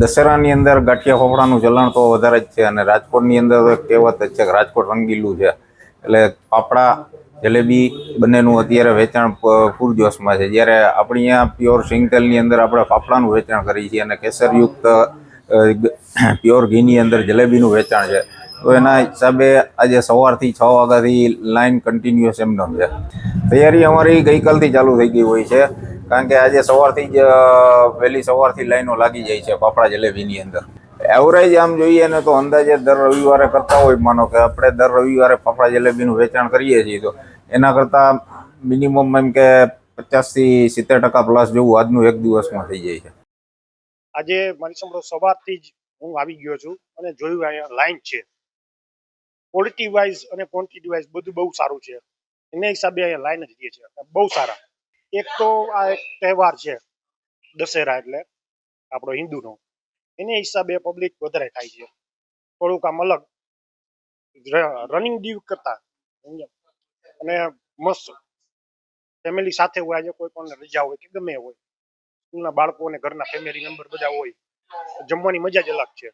દશેરાની અંદર ગાંઠિયા ફોફડાનું ચલણ તો વધારે જ છે અને રાજકોટની અંદર તો કહેવત જ છે કે રાજકોટ રંગીલું છે. એટલે ફાફડા જલેબી બંનેનું અત્યારે વેચાણ પૂરજોશમાં છે. જ્યારે આપણી અહીંયા પ્યોર સિંગતેલની અંદર આપણે ફાફડાનું વેચાણ કરીએ છીએ અને કેસરયુક્ત પ્યોર ઘીની અંદર જલેબીનું વેચાણ છે. તો એના હિસાબે આજે સવારથી છ વાગ્યાથી લાઈન કન્ટિન્યુઅસ એમનો છે. તૈયારી અમારી ગઈકાલથી ચાલુ થઈ ગઈ હોય છે. કારણ કે આજે સવારથી જ વહેલી સવારથી લાઈનો લાગી જાય છે ફાફડા જલેબીની અંદર. એવરેજ આમ જોઈએ ને તો અંદાજે દર રવિવારે કરતા હોય માનો કે આપણે દર રવિવારે ફાફડા જલેબીનું વેચાણ કરીએ છીએ તો એના કરતાં મિનિમમ એમ કે પચાસથી સિત્તેર ટકા પ્લસ જેવું આજનું એક દિવસમાં થઈ જાય છે. આજે મારી સમજો સવારથી જ હું આવી ગયો છું અને જોયું અહીંયા લાઈન છે. ક્વોલિટી વાઇઝ અને ક્વોન્ટિટી વાઇઝ બધું બહુ સારું છે. એના હિસાબે અહીંયા લાઈન જ રહી છે. બહુ સારા. એક તો આ એક તહેવાર છે, દશેરા એટલે, આપણો હિન્દુનો. એને હિસાબે પબ્લિક વધારે થાય છે. થોડુંક આમ અલગ. રનિંગ ડીવ કરતા. અને મસ્ત. ફેમિલી સાથે હોય, આજે કોઈ પણ રજા હોય કે ગમે હોય. સ્કૂલના બાળકો અને ઘરના ફેમિલી મેમ્બર બધા હોય. જમવાની મજા જ અલગ છે.